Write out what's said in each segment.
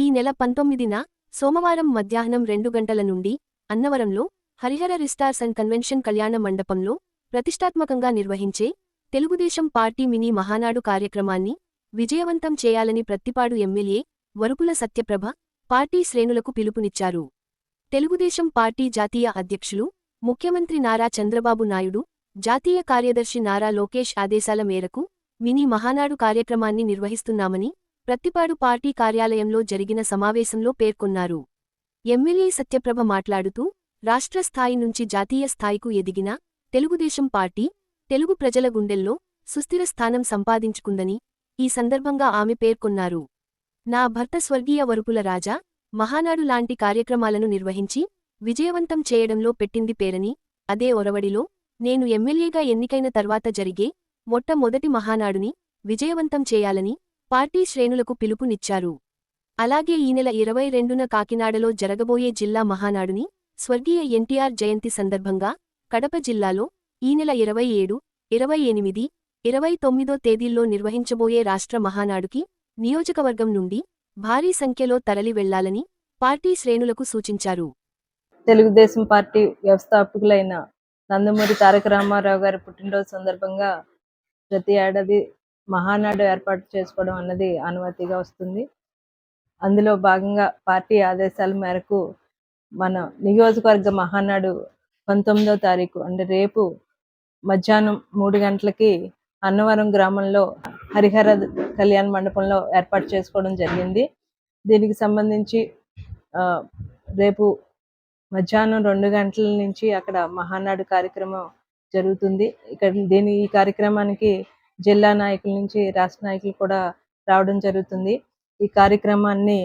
ఈ నెల పంతొమ్మిదిన సోమవారం మధ్యాహ్నం రెండు గంటల నుండి అన్నవరంలో హరిహర రిస్టార్స్ అండ్ కన్వెన్షన్ కళ్యాణ మండపంలో ప్రతిష్టాత్మకంగా నిర్వహించే తెలుగుదేశం పార్టీ మినీ మహానాడు కార్యక్రమాన్ని విజయవంతం చేయాలని ప్రత్తిపాడు ఎమ్మెల్యే వరుపుల సత్యప్రభ పార్టీ శ్రేణులకు పిలుపునిచ్చారు. తెలుగుదేశం పార్టీ జాతీయ అధ్యక్షులు ముఖ్యమంత్రి నారా చంద్రబాబు నాయుడు జాతీయ కార్యదర్శి నారా లోకేష్ ఆదేశాల మేరకు మినీ మహానాడు కార్యక్రమాన్ని నిర్వహిస్తున్నామని ప్రత్తిపాడు పార్టీ కార్యాలయంలో జరిగిన సమావేశంలో పేర్కొన్నారు. ఎమ్మెల్యే సత్యప్రభ మాట్లాడుతూ రాష్ట్ర స్థాయి నుంచి జాతీయ స్థాయికు ఎదిగిన తెలుగుదేశం పార్టీ తెలుగు ప్రజల గుండెల్లో సుస్థిర స్థానం సంపాదించుకుందని ఈ సందర్భంగా ఆమె పేర్కొన్నారు. నా భర్త స్వర్గీయ వరుపుల రాజా మహానాడు లాంటి కార్యక్రమాలను నిర్వహించి విజయవంతం చేయడంలో పెట్టింది పేరని అదే ఒరవడిలో నేను ఎమ్మెల్యేగా ఎన్నికైన తర్వాత జరిగే మొట్టమొదటి మహానాడుని విజయవంతం చేయాలని పార్టీ శ్రేణులకు పిలుపునిచ్చారు. అలాగే ఈ నెల ఇరవై రెండున కాకినాడలో జరగబోయే జిల్లా మహానాడుని స్వర్గీయ ఎన్టీఆర్ జయంతి సందర్భంగా కడప జిల్లాలో ఈ నెల ఇరవై ఏడు ఇరవై ఎనిమిది ఇరవై తొమ్మిదో తేదీల్లో నిర్వహించబోయే రాష్ట్ర మహానాడుకి నియోజకవర్గం నుండి భారీ సంఖ్యలో తరలి వెళ్ళాలని పార్టీ శ్రేణులకు సూచించారు. తెలుగుదేశం పార్టీ వ్యవస్థాపకులైన నందమూరి తారక రామారావు గారి పుట్టినరోజు సందర్భంగా ప్రతి ఏడాది మహానాడు ఏర్పాటు చేసుకోవడం అన్నది అనుమతిగా వస్తుంది. అందులో భాగంగా పార్టీ ఆదేశాల మేరకు మన నియోజకవర్గ మహానాడు పంతొమ్మిదో తారీఖు అంటే రేపు మధ్యాహ్నం మూడు గంటలకి అన్నవరం గ్రామంలో హరిహర కళ్యాణ మండపంలో ఏర్పాటు చేసుకోవడం జరిగింది. దీనికి సంబంధించి రేపు మధ్యాహ్నం రెండు గంటల నుంచి అక్కడ మహానాడు కార్యక్రమం జరుగుతుంది. ఇక్కడ దీని ఈ కార్యక్రమానికి జిల్లా నాయకుల నుంచి రాష్ట్ర నాయకులు కూడా రావడం జరుగుతుంది. ఈ కార్యక్రమాన్ని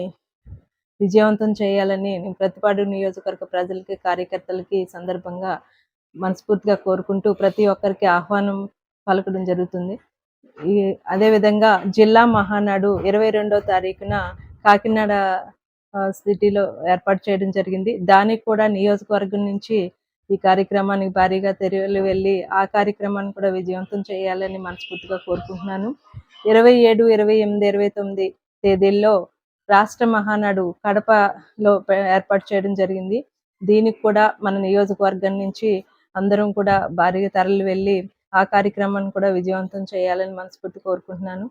విజయవంతం చేయాలని నేను ప్రతిపాడు నియోజకవర్గ ప్రజలకి కార్యకర్తలకి సందర్భంగా మనస్ఫూర్తిగా కోరుకుంటూ ప్రతి ఒక్కరికి ఆహ్వానం పలకడం జరుగుతుంది. ఈ అదేవిధంగా జిల్లా మహానాడు ఇరవై రెండో తారీఖున కాకినాడ సిటీలో ఏర్పాటు చేయడం జరిగింది. దానికి కూడా నియోజకవర్గం నుంచి ఈ కార్యక్రమానికి భారీగా తెరలు వెళ్ళి ఆ కార్యక్రమాన్ని కూడా విజయవంతం చేయాలని మనస్ఫూర్తిగా కోరుకుంటున్నాను. ఇరవై ఏడు ఇరవై ఎనిమిది ఇరవై తొమ్మిది తేదీల్లో రాష్ట్ర మహానాడు కడపలో ఏర్పాటు చేయడం జరిగింది. దీనికి కూడా మన నియోజకవర్గం నుంచి అందరం కూడా భారీగా తరలి వెళ్ళి ఆ కార్యక్రమాన్ని కూడా విజయవంతం చేయాలని మనస్ఫూర్తి కోరుకుంటున్నాను.